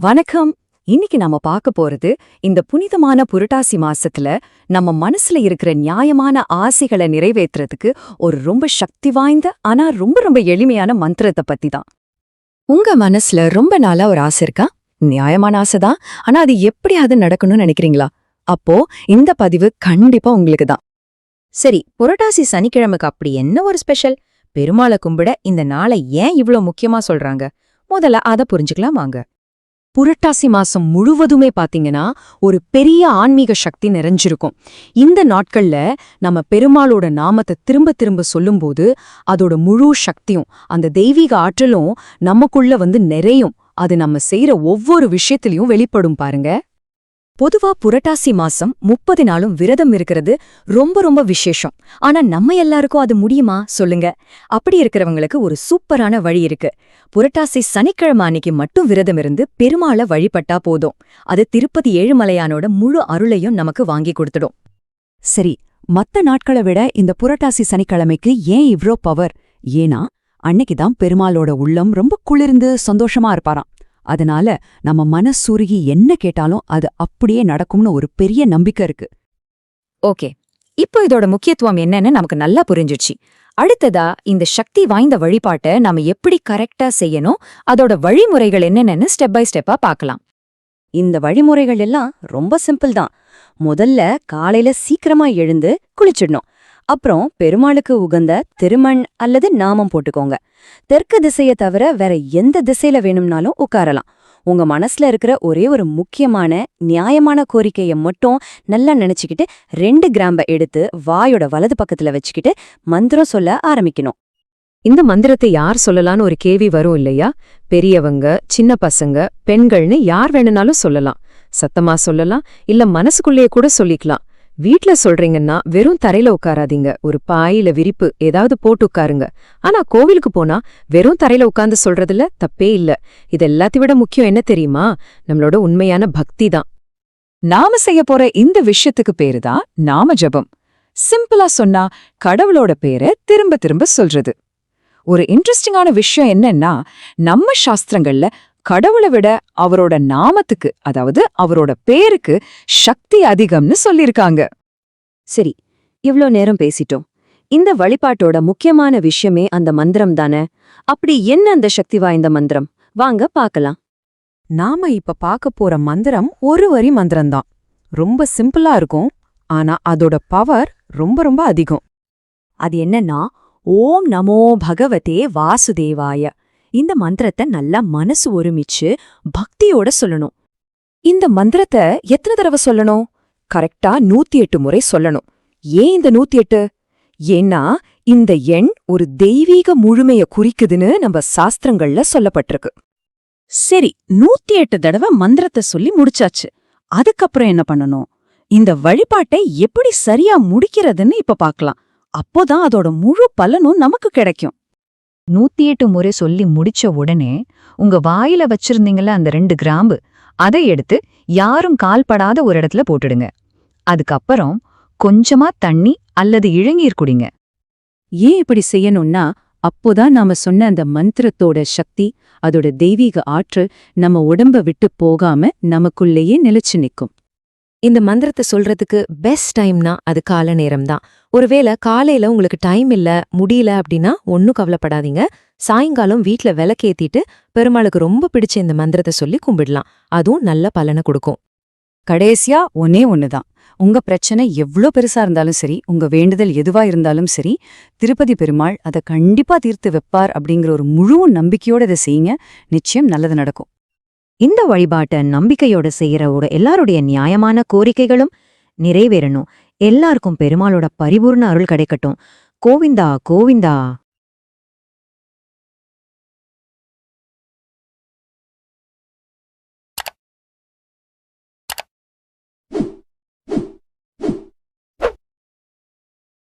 வணக்கம். இன்னைக்கு நாம பார்க்க போறது இந்த புனிதமான புரட்டாசி மாசத்துல நம்ம மனசுல இருக்கிற நியாயமான ஆசைகளை நிறைவேத்துறதுக்கு ஒரு ரொம்ப சக்தி வாய்ந்த ஆனா ரொம்ப ரொம்ப எளிமையான மந்திரத்தை பத்தி தான் உங்க மனசுல ரொம்ப நாளா ஒரு ஆசை இருக்கா? நியாயமான ஆசைதான். ஆனா அது எப்படியாவது நடக்கணும்னு நினைக்கிறீங்களா? அப்போ இந்த பதிவு கண்டிப்பா உங்களுக்கு தான் சரி புரட்டாசி சனிக்கிழமைக்கு அப்படி என்ன ஒரு ஸ்பெஷல்? பெருமாளை கும்பிட இந்த நாளை ஏன் இவ்ளோ முக்கியமா சொல்றாங்க? முதல்ல அத புரிஞ்சுக்கலாம் வாங்க. புரட்டாசி மாசம் முழுவதுமே பாத்தீங்கன்னா ஒரு பெரிய ஆன்மீக சக்தி நிறைஞ்சிருக்கும். இந்த நாட்கள்ல நம்ம பெருமாளோட நாமத்தை திரும்ப திரும்ப சொல்லும்போது அதோட முழு சக்தியும் அந்த தெய்வீக ஆற்றலும் நமக்குள்ள வந்து நிறையும். அது நம்ம செய்யற ஒவ்வொரு விஷயத்திலையும் வெளிப்படும் பாருங்க. பொதுவா புரட்டாசி மாசம் முப்பது நாளும் விரதம் இருக்கிறது ரொம்ப ரொம்ப விசேஷம். ஆனா நம்ம எல்லாருக்கும் அது முடியுமா? சொல்லுங்க. அப்படி இருக்கிறவங்களுக்கு ஒரு சூப்பரான வழி இருக்கு. புரட்டாசி சனிக்கிழமை அன்னைக்கு மட்டும் விரதம் இருந்து பெருமாளை வழிபட்டா போதும். அது திருப்பதி ஏழுமலையானோட முழு அருளையும் நமக்கு வாங்கி கொடுத்துடும். சரி மத்த நாட்களை விட இந்த புரட்டாசி சனிக்கிழமைக்கு ஏன் இவ்ளோ பவர் ஏன்னா அன்னைக்குதான் பெருமாளோட உள்ளம் ரொம்ப குளிர்ந்து சந்தோஷமா இருப்பாராம். அதனால நம்ம மனசுருகி என்ன கேட்டாலும் அது அப்படியே நடக்கும்னு ஒரு பெரிய நம்பிக்கை இருக்கு. ஓகே இப்போ இதோட முக்கியத்துவம் என்னன்னு நமக்கு நல்லா புரிஞ்சிச்சு அடுத்ததா இந்த சக்தி வாய்ந்த வழிபாட்டை நாம எப்படி கரெக்டா செய்யணும்? அதோட வழிமுறைகள் என்னென்னு ஸ்டெப் பை ஸ்டெப்பா பார்க்கலாம். இந்த வழிமுறைகள் எல்லாம் ரொம்ப சிம்பிள் தான். முதல்ல காலையில சீக்கிரமா எழுந்து குளிச்சிடணும். அப்புறம் பெருமாளுக்கு உகந்த திருமண் அல்லது நாமம் போட்டுக்கோங்க. தெற்கு திசையை தவிர வேற எந்த திசையில வேணும்னாலும் உட்காரலாம். உங்க மனசுல இருக்கிற ஒரே ஒரு முக்கியமான நியாயமான கோரிக்கையை மட்டும் நல்லா நினைச்சுக்கிட்டு ரெண்டு கிராம்ப எடுத்து வாயோட வலது பக்கத்துல வச்சுக்கிட்டு மந்திரம் சொல்ல ஆரம்பிக்கணும். இந்த மந்திரத்தை யார் சொல்லலாம்னு ஒரு கேள்வி வரும் இல்லையா? பெரியவங்க சின்ன பசங்க பெண்கள்னு யார் வேணும்னாலும் சொல்லலாம். சத்தமா சொல்லலாம் இல்ல மனசுக்குள்ளேயே கூட சொல்லிக்கலாம். வீட்ல சொல்றீங்கன்னா வெறும் தரையில உட்காராதீங்க. ஒரு பாயில விரிப்பு ஏதாவது போட்டு உட்காருங்க. ஆனா கோவிலுக்கு போனா வெறும் தரையில உட்கார்ந்து சொல்றதுல தப்பே இல்ல. இது எல்லாத்தையும் விட முக்கியம் என்ன தெரியுமா? நம்மளோட உண்மையான பக்தி தான். நாம செய்ய போற இந்த விஷயத்துக்கு பேரு தான் நாம ஜபம். சிம்பிளா சொன்னா கடவுளோட பேரை திரும்ப திரும்ப சொல்றது. ஒரு இன்ட்ரெஸ்டிங்கான விஷயம் என்னன்னா நம்ம சாஸ்திரங்கள்ல கடவுளை விட அவரோட நாமத்துக்கு அதாவது அவரோட பேருக்கு சக்தி அதிகம்னு சொல்லிருக்காங்க சரி இவ்ளோ நேரம் பேசிட்டோம். இந்த வழிபாட்டோட முக்கியமான விஷயமே அந்த மந்திரம் தானே? அப்படி என்ன அந்த சக்தி வாய்ந்த மந்திரம்? வாங்க பார்க்கலாம். நாம இப்ப பார்க்க போற மந்திரம் ஒரு வரி மந்திரம்தான். ரொம்ப சிம்பிளா இருக்கும் ஆனா அதோட பவர் ரொம்ப ரொம்ப அதிகம். அது என்னன்னா ஓம் நமோ பகவதே வாசுதேவாய. இந்த மந்திரத்தை நல்லா மனசு ஒருமிச்சு பக்தியோட சொல்லணும். இந்த மந்திரத்தை எத்தனை தடவை சொல்லணும்? கரெக்டா நூத்தி எட்டு முறை சொல்லணும். ஏன் இந்த நூத்தி எட்டு ஏன்னா இந்த எண் ஒரு தெய்வீக முழுமைய குறிக்குதுன்னு நம்ம சாஸ்திரங்கள்ல சொல்லப்பட்டிருக்கு. சரி நூத்தி எட்டு தடவை மந்திரத்தை சொல்லி முடிச்சாச்சு. அதுக்கப்புறம் என்ன பண்ணணும்? இந்த வழிபாட்டை எப்படி சரியா முடிக்கிறதுன்னு இப்ப பாக்கலாம் அப்போதான் அதோட முழு பலனும் நமக்கு கிடைக்கும். நூத்தி எட்டு முறை சொல்லி முடிச்ச உடனே உங்க வாயில வச்சிருந்தீங்கள அந்த ரெண்டு கிராம்பு அதை எடுத்து யாரும் கால்படாத ஒரு இடத்துல போட்டுடுங்க. அதுக்கப்புறம் கொஞ்சமா தண்ணி அல்லது இளநீர் குடிங்க. ஏன் இப்படி செய்யணும்னா அப்போதான் நாம சொன்ன அந்த மந்திரத்தோட சக்தி அதோட தெய்வீக ஆற்றல் நம்ம உடம்ப விட்டு போகாம நமக்குள்ளேயே நிலைச்சு நிக்கும். இந்த மந்திரத்தை சொல்றதுக்கு பெஸ்ட் டைம்னா அது கால நேரம் தான் ஒருவேளை காலையில உங்களுக்கு டைம் இல்ல முடியல அப்படின்னா ஒன்னும் கவலைப்படாதீங்க. சாயங்காலம் வீட்ல விளக்கேத்திட்டு பெருமாளுக்கு ரொம்ப பிடிச்ச இந்த மந்திரத்தை சொல்லி கும்பிடலாம். அதுவும் நல்ல பலனை கொடுக்கும். கடைசியா ஒன்னே ஒண்ணுதான். உங்க பிரச்சனை எவ்ளோ பெருசா இருந்தாலும் சரி உங்க வேண்டுதல் எதுவா இருந்தாலும் சரி திருப்பதி பெருமாள் அதை கண்டிப்பா தீர்த்து வைப்பார் அப்படிங்கிற ஒரு முழு நம்பிக்கையோட இதை செய்யுங்க. நிச்சயம் நல்லது நடக்கும். இந்த வழிபாட்டை நம்பிக்கையோட செய்யறவோட எல்லாருடைய நியாயமான கோரிக்கைகளும் நிறைவேறணும். எல்லாருக்கும் பெருமாளோட பரிபூர்ண அருள் கிடைக்கட்டும். கோவிந்தா கோவிந்தா.